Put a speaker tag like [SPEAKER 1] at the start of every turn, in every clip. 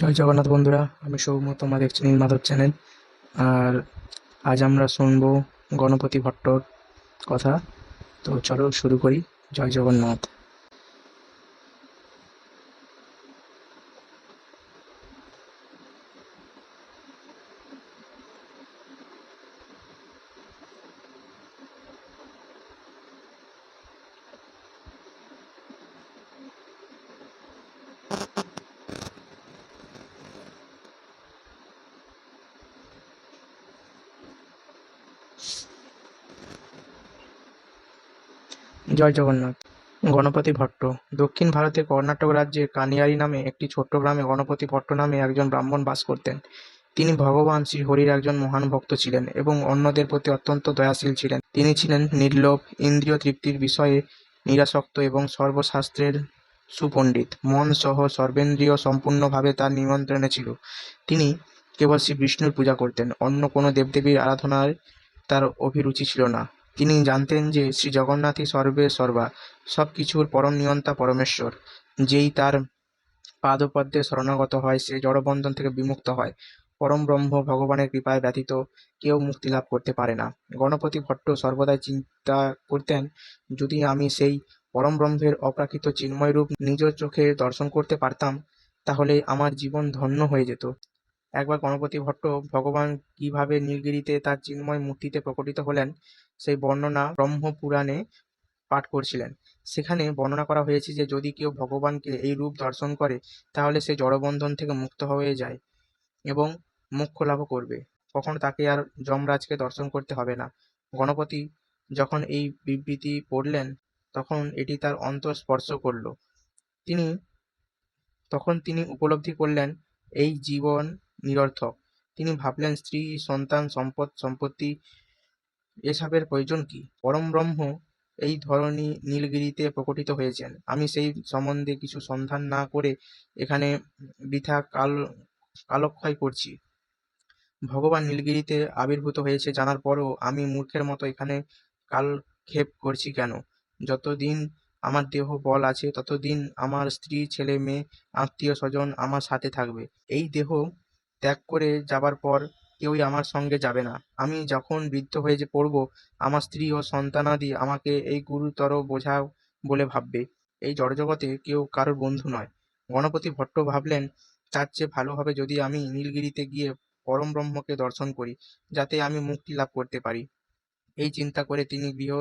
[SPEAKER 1] জয় জগন্নাথ বন্ধুরা, আমি সৌম্য তোমরা দেখছি নীল মাধব চ্যানেল। আর আজ আমরা শুনব গণপতি ভট্টর কথা। তো চলো শুরু করি, জয় জগন্নাথ। জয় জগন্নাথ। গণপতি ভট্ট। দক্ষিণ ভারতের কর্ণাটক রাজ্যের কানিয়ারি নামে একটি ছোট্ট গ্রামে গণপতি ভট্ট নামে একজন ব্রাহ্মণ বাস করতেন। তিনি ভগবান শ্রীহরির একজন মহান ভক্ত ছিলেন এবং অন্যদের প্রতি অত্যন্ত দয়াশীল ছিলেন। তিনি ছিলেন নির্লোভ, ইন্দ্রিয় তৃপ্তির বিষয়ে নিরাসক্ত এবং সর্বশাস্ত্রের সুপণ্ডিত। মন সহ সর্বেন্দ্রিয় সম্পূর্ণভাবে তার নিয়ন্ত্রণে ছিল। তিনি কেবল শ্রী বিষ্ণুর পূজা করতেন, অন্য কোনো দেবদেবীর আরাধনায় তার অভিরুচি ছিল না। তিনি জানতেন যে শ্রী জগন্নাথই সর্বে সর্বা সব কিছুর পরম নিয়ন্তা পরমেশ্বর, যেই তার পাদপদ্মে শরণাগত হয়, সে জড়বন্ধন থেকে বিমুক্ত হয়। পরম ব্রহ্ম ভগবানের কৃপায় ব্যতীত কেউ মুক্তি লাভ করতে পারে না। গণপতি ভট্ট সর্বদাই চিন্তা করতেন, যদি আমি সেই পরম ব্রহ্মের অপ্রাকৃত চিন্ময় রূপ নিজ চোখে দর্শন করতে পারতাম, তাহলে আমার জীবন ধন্য হয়ে যেত। একবার গণপতি ভট্ট ভগবান কীভাবে নীলগিরিতে তার চিন্ময় মূর্তিতে প্রকটিত হলেন, সেই বর্ণনা ব্রহ্মপুরাণে পাঠ করছিলেন। সেখানে বর্ণনা করা হয়েছে যে, যদি কেউ ভগবানকে এই রূপ দর্শন করে, তাহলে সে জড়বন্ধন থেকে মুক্ত হয়ে যায় এবং মোক্ষ লাভ করবে। কখনো তাকে আর যমরাজকে দর্শন করতে হবে না। গণপতি যখন এই বিবৃতি পড়লেন, তখন এটি তার অন্তর স্পর্শ করল। তিনি, তখন তিনি উপলব্ধি করলেন, এই জীবন নিরর্থক। তিনি ভাবলেন, স্ত্রী, সন্তান, সম্পদ, সম্পত্তি, এসবের প্রয়োজন কি? পরম ব্রহ্ম এই ধরনী নীলগিরিতে প্রকটিত হয়েছেন। আমি সেই সম্বন্ধে কিছু সন্ধান না করে এখানে বৃথা কাল, কালক্ষয় করছি। ভগবান নীলগিরিতে আবির্ভূত হয়েছে জানার পরও আমি মূর্খের মতো এখানে কালক্ষেপ করছি কেন? যতদিন আমার দেহ বল আছে, ততদিন আমার স্ত্রী, ছেলে, মেয়ে আত্মীয় স্বজন আমার সাথে থাকবে। এই দেহ ত্যাগ করে যাবার পর কেউই আমার সঙ্গে যাবে না। আমি যখন বৃদ্ধ হয়ে যে পড়ব, আমার স্ত্রী ও সন্তানাদি আমাকে এই গুরুতর বোঝা বলে ভাববে। এই জড়জগতে কেউ কারোর বন্ধু নয়। গণপতি ভট্ট ভাবলেন, তার চেয়ে ভালো হবে যদি আমি নীলগিরিতে গিয়ে পরম ব্রহ্মকে দর্শন করি, যাতে আমি মুক্তি লাভ করতে পারি। এই চিন্তা করে তিনি গৃহ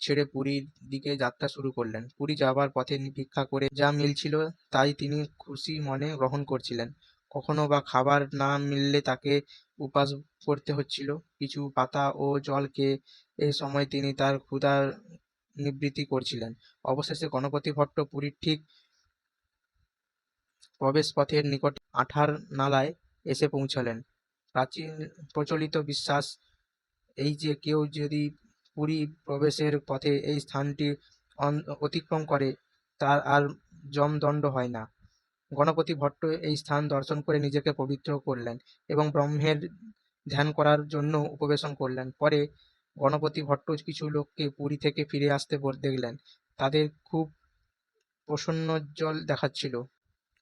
[SPEAKER 1] ছেড়ে পুরীর দিকে যাত্রা শুরু করলেন। পুরী যাবার পথে ভিক্ষা করে যা মিলছিল তাই তিনি খুশি মনে গ্রহণ করছিলেন। কখনো বা খাবার না মিললে তাকে উপাস করতে হচ্ছিল। কিছু পাতা ও জল খেয়ে এই সময় তিনি তার ক্ষুধার নিবৃত্তি করছিলেন। অবশেষে গণপতি ভট্ট পুরীর ঠিক প্রবেশপথের নিকট আঠার নালায় এসে পৌঁছালেন। প্রাচীন প্রচলিত বিশ্বাস এই যে, কেউ যদি পুরী প্রবেশের পথে এই স্থানটি অতিক্রম করে, তার আর যমদণ্ড হয় না। গণপতি ভট্ট এই স্থান দর্শন করে নিজেকে পবিত্র করলেন এবং ব্রহ্মের ধ্যান করার জন্য উপবেশন করলেন। পরে গণপতি ভট্ট কিছু লোককে পুরী থেকে ফিরে আসতে দেখলেন। তাদের খুব প্রসন্নজ্জ্বল দেখাচ্ছিল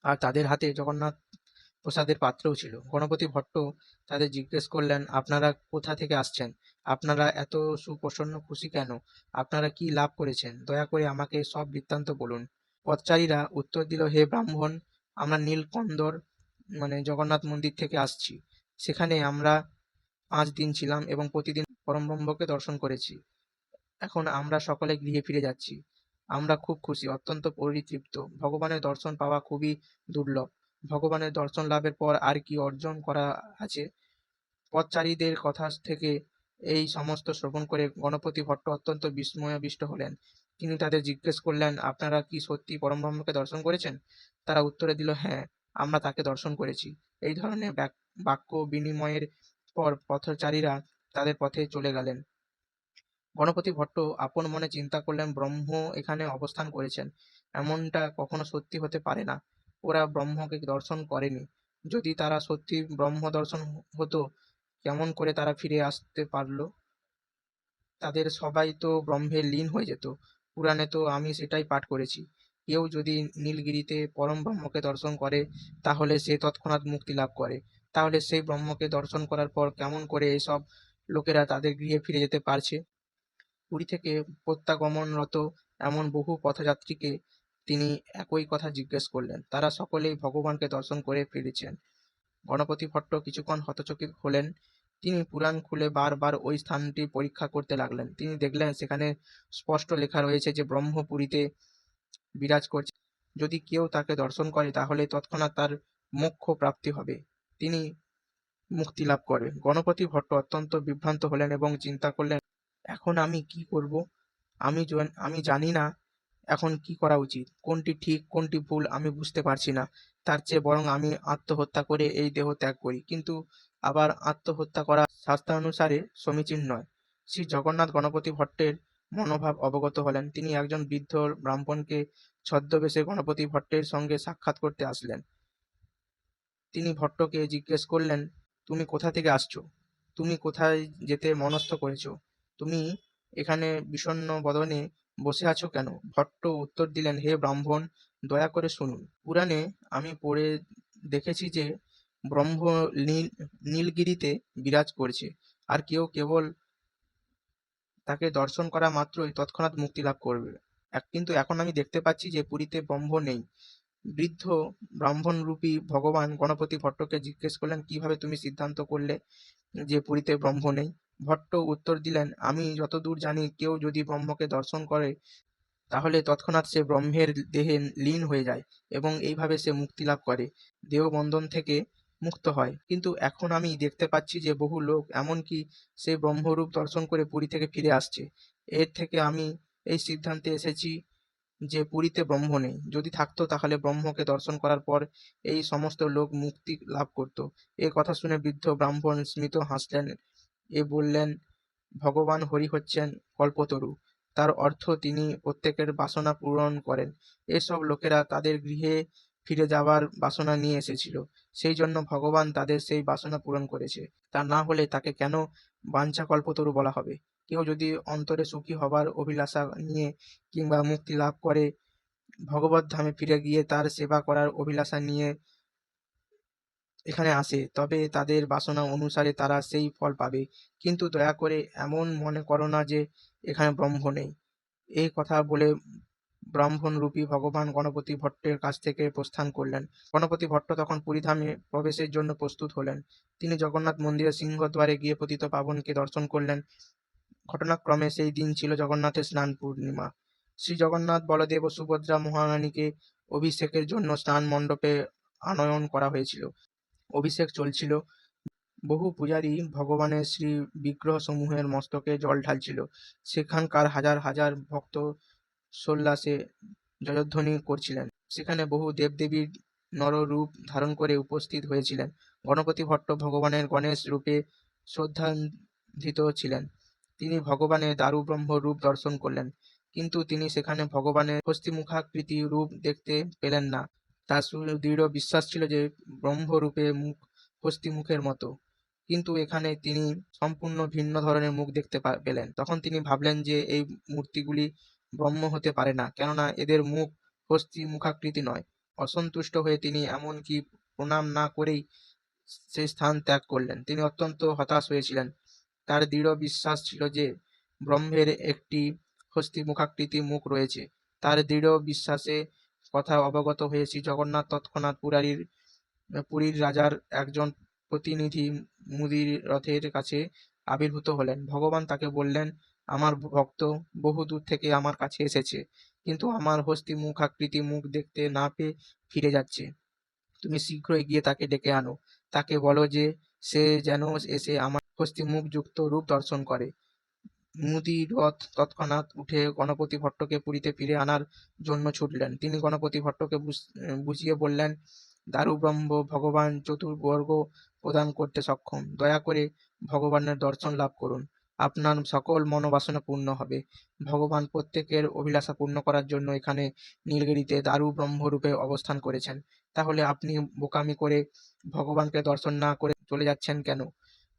[SPEAKER 1] আর তাদের হাতে জগন্নাথ প্রসাদের পাত্রও ছিল। গণপতি ভট্ট তাদের জিজ্ঞেস করলেন, আপনারা কোথা থেকে আসছেন? আপনারা এত সুপ্রসন্ন খুশি কেন? আপনারা কি লাভ করেছেন? দয়া করে আমাকে সব বৃত্তান্ত বলুন। পথচারীরা উত্তর দিল, হে ব্রাহ্মণ আমরা নীলকন্দর মানে জগন্নাথ মন্দির থেকে আসছি। সেখানে আমরা পাঁচ দিন ছিলাম এবং প্রতিদিন পরমব্রহ্মকে দর্শন করেছি। এখন আমরা সকলে গৃহে ফিরে যাচ্ছি। আমরা খুব খুশি, অত্যন্ত পরিতৃপ্ত। ভগবানের দর্শন পাওয়া খুবই দুর্লভ। ভগবানের দর্শন লাভের পর আর কি অর্জন করা আছে? পথচারীদের কথা থেকে এই সমস্ত শ্রবণ করে গণপতি ভট্ট অত্যন্ত বিস্ময়াবিষ্ট হলেন। তিনি তাদের জিজ্ঞেস করলেন, আপনারা কি সত্যি পরমব্রহ্মকে দর্শন করেছেন? তারা উত্তরে দিল হ্যাঁ আমরা তাকে দর্শন করেছি। এই ধরনের বাক- বাক্য বিনিময়ের পর পথচারীরা তাদের পথে চলে গেলেন। গণপতি ভট্ট আপন মনে চিন্তা করলেন, ব্রহ্ম এখানে অবস্থান করেছেন, এমনটা কখনো সত্যি হতে পারে না। ওরা ব্রহ্মকে দর্শন করেনি। যদি তারা সত্যি ব্রহ্ম দর্শন হতো কেমন করে তারা ফিরে আসতে পারল? তাদের সবাই তো ব্রহ্মে লীন হয়ে যেত। পুরাণে তো আমি সেটাই পাঠ করেছি। কেউ যদি নীলগিরিতে পরম ব্রহ্মকে দর্শন করে, তাহলে সে তৎক্ষণাৎ মুক্তি লাভ করে। তাহলে সেই ব্রহ্মকে দর্শন করার পর কেমন করে এসব লোকেরা তাদের গৃহে ফিরে যেতে পারছে? পুরী থেকে প্রত্যাগমনরত এমন বহু পথযাত্রীকে তিনি একই কথা জিজ্ঞেস করলেন। তারা সকলেই ভগবানকে দর্শন করে ফিরেছেন। গণপতি ভট্ট কিছুক্ষণ হতচকিত হলেন। তিনি পুরাণ খুলে বারবার ওই স্থানটি পরীক্ষা করতে লাগলেন। তিনি দেখলেন সেখানে স্পষ্ট লেখা রয়েছে যে ব্রহ্মপুরীতে বিরাজ করছে। যদি কেউ তাকে দর্শন করে, তাহলে তৎক্ষণাৎ তার মোক্ষ প্রাপ্তি হবে। তিনি মুক্তি লাভ করে গণপতি ভট্ট অত্যন্ত বিভ্রান্ত হলেন এবং চিন্তা করলেন, এখন আমি কি করব? আমি আমি জানি না এখন কি করা উচিত। কোনটি ঠিক, কোনটি ভুল, আমি বুঝতে পারছি না। তার চেয়ে বরং আমি আত্মহত্যা করে এই দেহ ত্যাগ করি। কিন্তু আবার আত্মহত্যা করা শাস্ত্রানুসারে সমীচীন নয়। শ্রী জগন্নাথ গণপতি ভট্টের মনোভাব অবগত হলেন। তিনি একজন বৃদ্ধ ব্রাহ্মণকে ছদ্মবেশে গণপতি ভট্টের সঙ্গে সাক্ষাৎ করতে আসলেন। তিনি ভট্টকে জিজ্ঞেস করলেন, তুমি কোথা থেকে আসছো? তুমি কোথায় যেতে মনস্থ করেছ? তুমি এখানে বিষণ্ণ বদনে বসে আছো কেন? ভট্ট উত্তর দিলেন, হে ব্রাহ্মণ দয়া করে শুনুন। পুরাণে আমি পড়ে দেখেছি যে ব্রহ্ম নীল- নীলগিরিতে বিরাজ করছে। আর কেউ কেবল তাকে দর্শন করা মাত্রই তৎক্ষণাৎ মুক্তি লাভ করবে। কিন্তু এখন আমি দেখতে পাচ্ছি যে পুরীতে ব্রহ্ম নেই। বৃদ্ধ ব্রাহ্মণরূপী ভগবান গণপতি ভট্টকে জিজ্ঞেস করলেন, কীভাবে তুমি সিদ্ধান্ত করলে যে পুরীতে ব্রহ্ম নেই? ভট্ট উত্তর দিলেন, আমি যতদূর জানি কেউ যদি ব্রহ্মকে দর্শন করে তাহলে তৎক্ষণাৎ সে ব্রহ্মের দেহে লীন হয়ে যায় এবং এইভাবে সে মুক্তি লাভ করে। দেহবন্ধন থেকে মুক্ত হয়। কিন্তু এখন আমি দেখতে পাচ্ছি যে বহু লোক, এমনকি সে ব্রহ্মরূপ দর্শন করে পুরী থেকে ফিরে আসছে। এর থেকে আমি এই সিদ্ধান্তে এসেছি যে পুরীতে ব্রহ্ম নেই। যদি থাকতো তাহলে ব্রহ্মকে দর্শন করার পর এই সমস্ত লোক মুক্তি লাভ করত। এ কথা শুনে বৃদ্ধ ব্রাহ্মণ স্মিত হাসলেন। এ বললেন, ভগবান হরি হচ্ছেন কল্পতরু। তার অর্থ তিনি প্রত্যেকের বাসনা পূরণ করেন। এসব লোকেরা তাদের গৃহে ফিরে যাওয়ার বাসনা নিয়ে এসেছিল। সেই জন্য ভগবান তাদের সেই বাসনা পূরণ করেছে। তা না হলে তাকে কেন বাঞ্ছা কল্পতরু বলা হবে? কেউ যদি অন্তরে সুখী হবার অভিলাষা নিয়ে কিংবা মুক্তি লাভ করে, ভগবত ধামে ফিরে গিয়ে তার সেবা করার অভিলাষা নিয়ে এখানে আসে, তবে তাদের বাসনা অনুসারে তারা সেই ফল পাবে। কিন্তু দয়া করে এমন মনে করো না যে এখানে ব্রহ্ম নেই। এই কথা বলে ব্রাহ্মণরূপী ভগবান গণপতি ভট্টের কাছ থেকে প্রস্থান করলেন। গণপতি ভট্ট তখন পুরীধামে প্রবেশের জন্য প্রস্তুত হলেন। তিনি জগন্নাথ মন্দিরের সিংহদ্বারে গিয়ে পতিত পাবনকে দর্শন করলেন। ঘটনাক্রমে সেই দিন ছিল জগন্নাথের স্নান পূর্ণিমা। শ্রী জগন্নাথ বলদেব ও সুভদ্রা মহারানীকে অভিষেকের জন্য স্নান মণ্ডপে আনয়ন করা হয়েছিল। অভিষেক চলছিল। বহু পূজারী ভগবানের শ্রী বিগ্রহ সমূহের মস্তকে জল ঢালছিল। সেখানকার হাজার হাজার ভক্ত সোল্লাসে জয়ধ্বনি করছিলেন। সেখানে বহু দেবদেবীর নররূপ ধারণ করে উপস্থিত হয়েছিলেন। গণপতি ভট্ট ভগবানের গণেশ রূপে শ্রদ্ধান্বিত ছিলেন। তিনি ভগবানের দারুব্রহ্ম রূপ দর্শন করলেন। কিন্তু তিনি সেখানে ভগবানের হস্তিমুখাকৃতি রূপ দেখতে পেলেন না। তার সুদৃঢ় বিশ্বাস ছিল যে ব্রহ্মরূপে মুখ হস্তিমুখের মতো। কিন্তু এখানে তিনি সম্পূর্ণ ভিন্ন ধরনের মুখ দেখতে পেলেন। তখন তিনি ভাবলেন যে এই মূর্তিগুলি ব্রহ্ম হতে পারে না, কেননা এদের মুখ হস্তি মুখাকৃতি নয়। অসন্তুষ্ট হয়ে তিনি এমনকি প্রণাম না করেই সেই স্থান ত্যাগ করলেন। তিনি অত্যন্ত হতাশ হয়েছিলেন। তার দৃঢ় বিশ্বাস ছিল যে ব্রহ্মের একটি হস্তি মুখাকৃতি মুখ রয়েছে। তার দৃঢ় বিশ্বাসে কথা অবগত হয়ে শ্রী জগন্নাথ তৎক্ষণাৎ পুরারির, পুরীর রাজার একজন প্রতিনিধি মুদির রথের কাছে আবির্ভূত হলেন। ভগবান তাকে বললেন, আমার ভক্ত বহু দূর থেকে আমার কাছে এসেছে, কিন্তু আমার হস্তি মুখ, আকৃতি মুখ দেখতে না পেয়ে ফিরে যাচ্ছে। তুমি শীঘ্রই গিয়ে তাকে ডেকে আনো। তাকে বলো যে, সে যেন এসে আমার হস্তি মুখযুক্ত রূপ দর্শন করে। মুদি রথ তৎক্ষণাৎ উঠে গণপতি ভট্টকে পুরীতে ফিরে আনার জন্য ছুটলেন। তিনি গণপতি ভট্টকে বুঝ- বুঝিয়ে বললেন, দারুব্রহ্ম, ভগবান চতুর্বর্গ প্রদান করতে সক্ষম। দয়া করে ভগবানের দর্শন লাভ করুন। আপনার সকল মনোবাসনা পূর্ণ হবে। ভগবান প্রত্যেকের অভিলাষা পূর্ণ করার জন্য এখানে নীলগিরিতে দারু ব্রহ্মরূপে অবস্থান করেছেন। তাহলে আপনি বোকামি করে ভগবানকে দর্শন না করে চলে যাচ্ছেন কেন?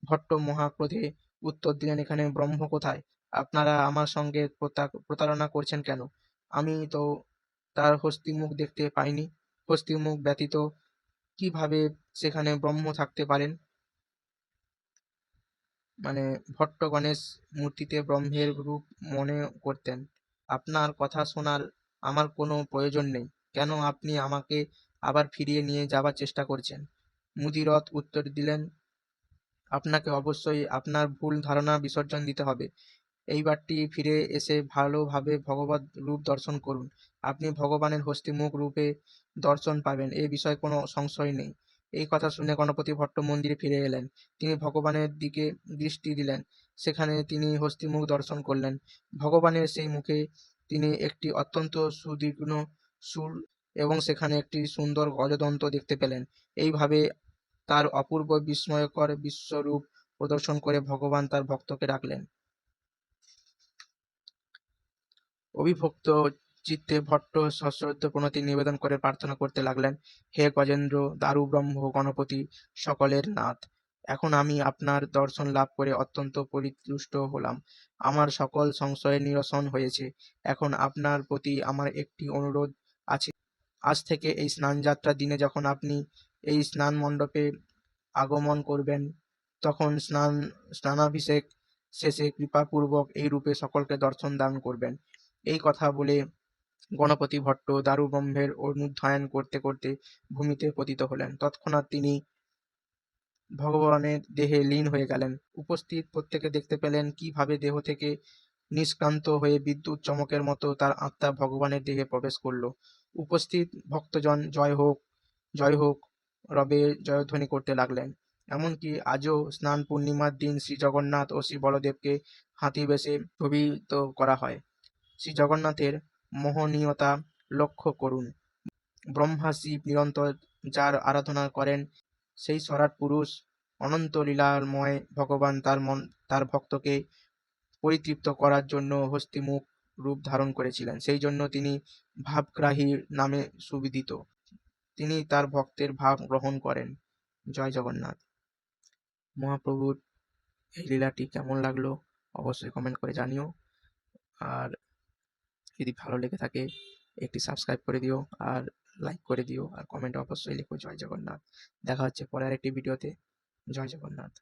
[SPEAKER 1] ভট্ট মহাক্রোধে উত্তর দিলেন, এখানে ব্রহ্ম কোথায়? আপনারা আমার সঙ্গে প্রতা- প্রতারণা করছেন কেন? আমি তো তার হস্তিমুখ দেখতে পাইনি। হস্তিমুখ ব্যতীত কীভাবে সেখানে ব্রহ্ম থাকতে পারেন? মানে ভট্ট গণেশ মূর্তিতে ব্রহ্মের রূপ মনে করতেন, আপনার কথা শোনার আমার কোনো প্রয়োজন নেই। কেন আপনি আমাকে আবার ফিরিয়ে নিয়ে যাবার চেষ্টা করছেন? মুদিরথ উত্তর দিলেন, আপনাকে অবশ্যই আপনার ভুল ধারণা বিসর্জন দিতে হবে। এইবারটি ফিরে এসে ভালোভাবে ভগবত রূপ দর্শন করুন। আপনি ভগবানের হস্তিমুখ রূপে দর্শন পাবেন। এ বিষয়ে কোনো সংশয় নেই। এই কথা শুনে গণপতি ভট্ট মন্দিরে ফিরে এলেন। তিনি ভগবানের দিকে দৃষ্টি দিলেন। সেখানে তিনি হস্তিমুখ দর্শন করলেন। ভগবানের সেই মুখে তিনি একটি অত্যন্ত সুদীর্ঘ সুর এবং সেখানে একটি সুন্দর গজদন্ত দেখতে পেলেন। এইভাবে তার অপূর্ব বিস্ময়কর বিশ্বরূপ প্রদর্শন করে ভগবান তার ভক্তকে ডাকলেন। অভিভক্ত চিত্তে ভট্ট সশ্রদ্ধ প্রণতি নিবেদন করে প্রার্থনা করতে লাগলেন, হে গজেন্দ্র, দারু ব্রহ্ম, গণপতি, সকলের নাথ। এখন আমি আপনার দর্শন লাভ করে অত্যন্ত পরিতুষ্ট হলাম। আমার সকল সংশয়ের নিরসন হয়েছে। এখন আপনার প্রতি আমার একটি অনুরোধ আছে। আজ থেকে এই স্নানযাত্রার দিনে যখন আপনি এই স্নান মণ্ডপে আগমন করবেন, তখন স্নান, স্নানাভিষেক শেষে কৃপাপূর্বক এই রূপে সকলকে দর্শন দান করবেন। এই কথা বলে গণপতি ভট্ট দারুব্রহ্মের অনুধ্যায়ন করতে করতে ভূমিতে পতিত হলেন। তৎক্ষণাৎ তিনি ভগবানের দেহে লীন হয়ে গেলেন। উপস্থিত প্রত্যেকে দেখতে পেলেন কীভাবে দেহ থেকে নিষ্ক্রান্ত হয়ে বিদ্যুৎ চমকের মতো তার আত্মা ভগবানের দেহে প্রবেশ করল। উপস্থিত ভক্তজন জয় হোক জয় হোক, রবে জয়ধ্বনি করতে লাগলেন। এমনকি আজও স্নান পূর্ণিমার দিন শ্রী জগন্নাথ ও শ্রী বলদেবকে হাতি বেশে ছবিত করা হয়। শ্রী জগন্নাথের মোহনীয়তা লক্ষ্য করুন। ব্রহ্মা শিব নিরন্তর যার আরাধনা করেন, সেই সরাট পুরুষ অনন্ত লীলাময় ভগবান তার মন, তার ভক্তকে পরিতৃপ্ত করার জন্য হস্তিমুখ রূপ ধারণ করেছিলেন। সেই জন্য তিনি ভাবগ্রাহী নামে সুবিদিত। তিনি তার ভক্তের ভাব গ্রহণ করেন। জয় জগন্নাথ। মহাপ্রভুর এই লীলাটি কেমন লাগল অবশ্যই কমেন্ট করে জানিও। আর যদি ভালো লেগে থাকে, একটি সাবস্ক্রাইব করে দিও আর লাইক করে দিও। আর কমেন্টে অবশ্যই লিখো, জয় জগন্নাথ দেখা হচ্ছে পরে আরেকটি ভিডিওতে জয় জগন্নাথ।